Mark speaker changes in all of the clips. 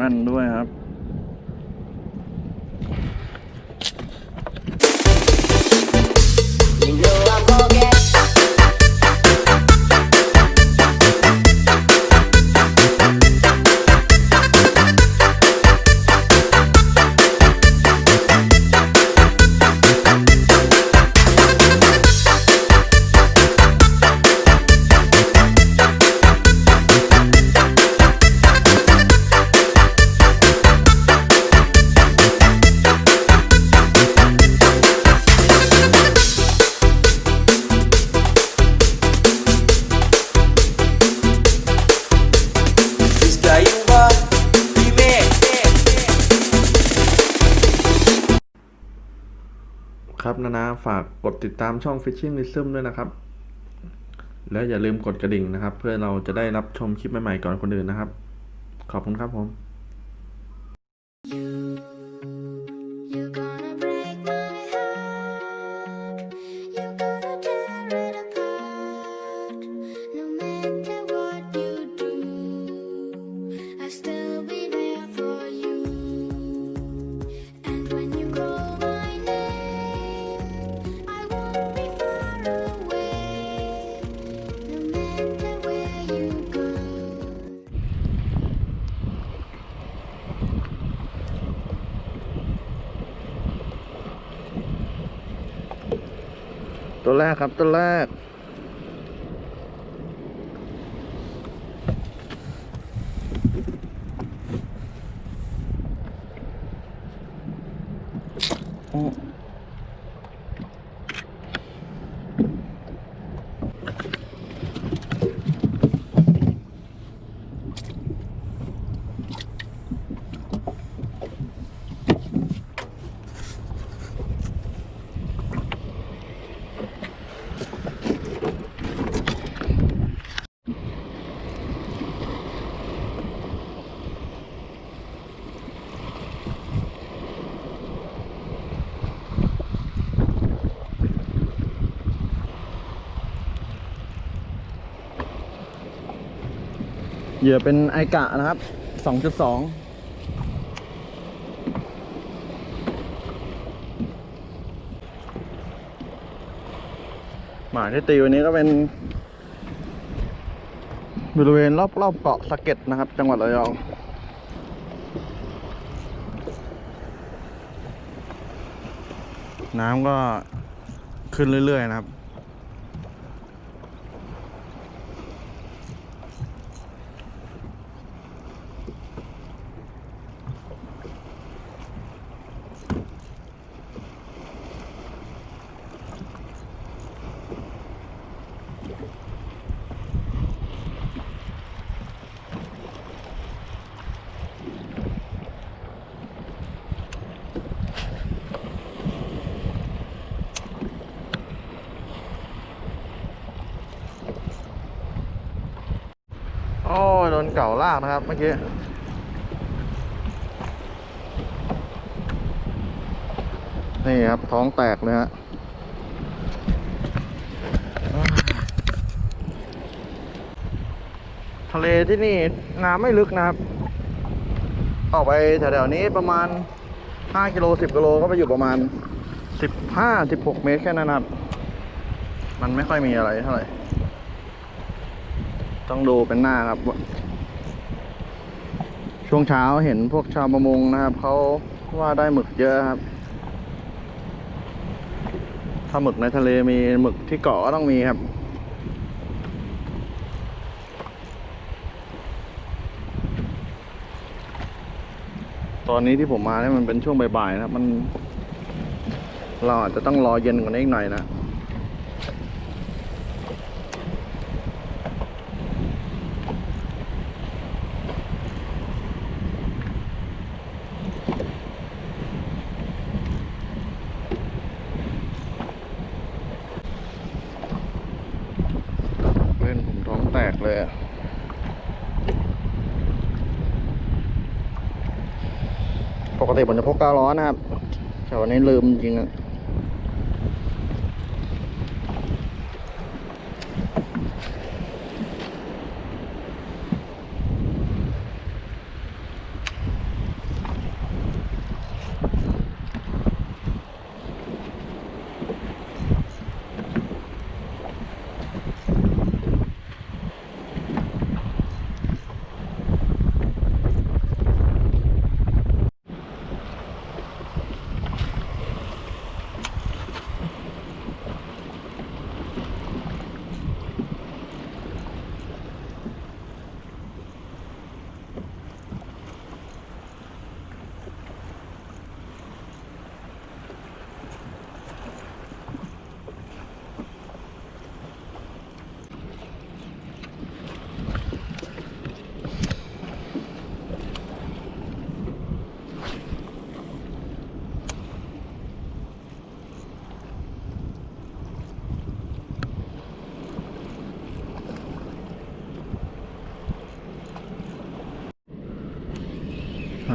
Speaker 1: มั่นด้วยครับ นาฝากกดติดตามช่อง Fishing Wisdom ด้วยนะครับ และอย่าลืมกดกระดิ่งนะครับ เพื่อเราจะได้รับชมคลิปใหม่ๆก่อนคนอื่นนะครับ ขอบคุณครับผม
Speaker 2: you, you
Speaker 1: ตัวแรกครับตัวแรก เหยื่อเป็นไอกะนะครับ 2.2หมายที่ตีวันนี้ก็เป็น บริเวณรอบๆเกาะสะเก็ดนะครับ จังหวัดระยองน้ำก็ขึ้นเรื่อย ๆ นะครับ โอ้ยโดนเก่าลากนะครับเมื่อกี้นี่ครับท้องแตกเลยฮะทะเลที่นี่น้ำไม่ลึกนะครับ ออกไปแถวๆนี้ประมาณ 5 กิโล 10 กิโลก็ไปอยู่ประมาณ 15 16 เมตรแค่นั้นครับ มันไม่ค่อยมีอะไรเท่าไหร่ ต้องดูเป็นหน้าครับ ช่วงเช้าเห็นพวกชาวประมงนะครับเขาว่าได้หมึกเยอะครับ ถ้าหมึกในทะเลมีหมึกที่เกาะก็ต้องมีครับ ตอนนี้ที่ผมมาเนี่ยมันเป็นช่วงบ่ายๆนะครับ มัน เราอาจจะต้องรอเย็นกว่านี้อีกหน่อยนะ เล่นผมท้องแตกเลยอะ ปกติผมจะพกกาวร้อนนะครับแต่วันนี้ลืมจริง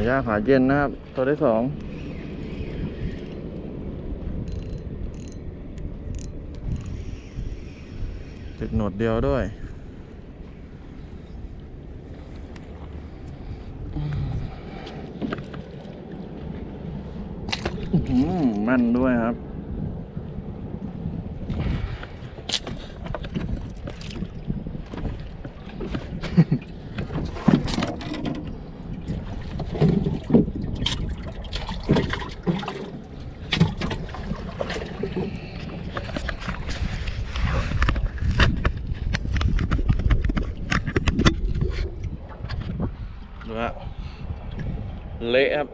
Speaker 1: ายากหาเย็นนะครับ ตัวที่สองติดหนวดเดียวด้วยอื้อหือแม่นด้วยครับ ดูฮะ เละครับ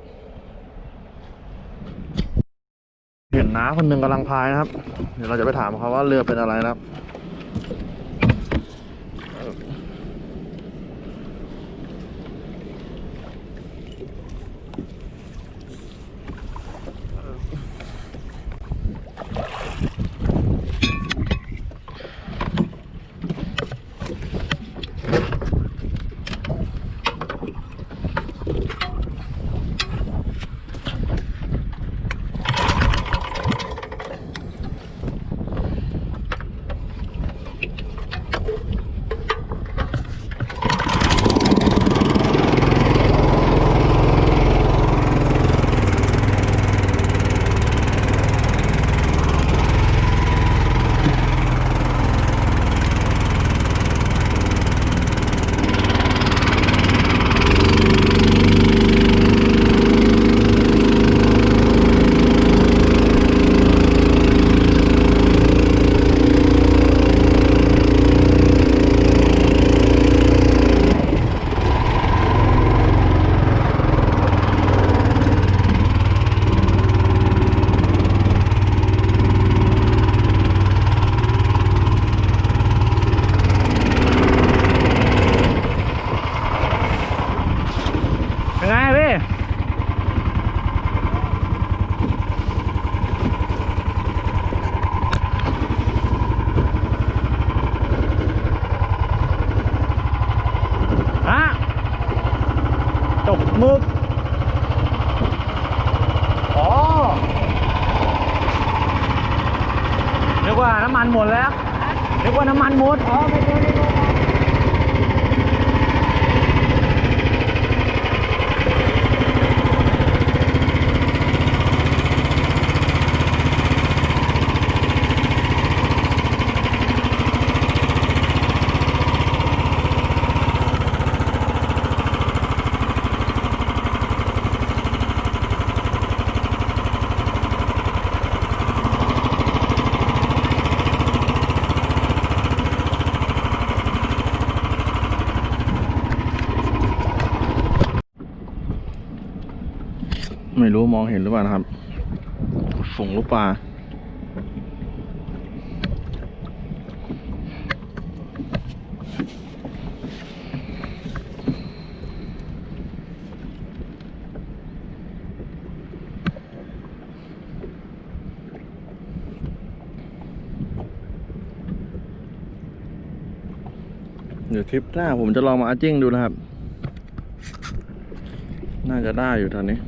Speaker 1: เห็นน้าคนหนึ่งกำลังพายนะครับ เดี๋ยวเราจะไปถามเขาว่าเรือเป็นอะไรนะครับ ยังไงพี่ ฮะตกหมึก อ๋อนึก ว่าน้ำมันหมดแล้วนึกว่าน้ำมันหมดอ๋อไม่หมดไม่หมด ไม่รู้มองเห็นหรือเปล่านะครับฝูงลูกปลาเดี๋ยวทริปหน้าผมจะลองมาอาจิ้งดูนะครับ น่าจะได้อยู่ตอนนี้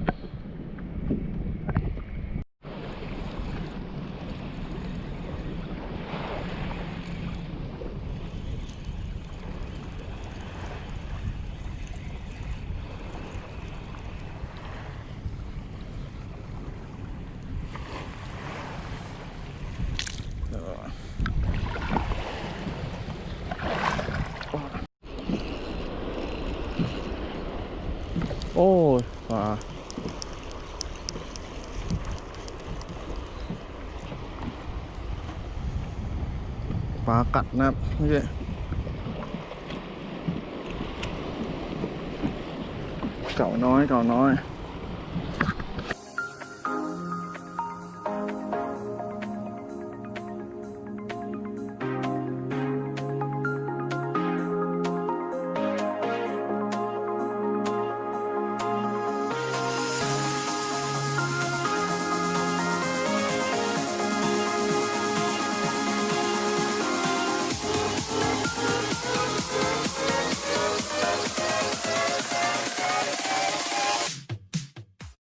Speaker 1: โอ้ยปลาปลากัดนะครับไม่ใช่เก่าน้อยเก่าน้อย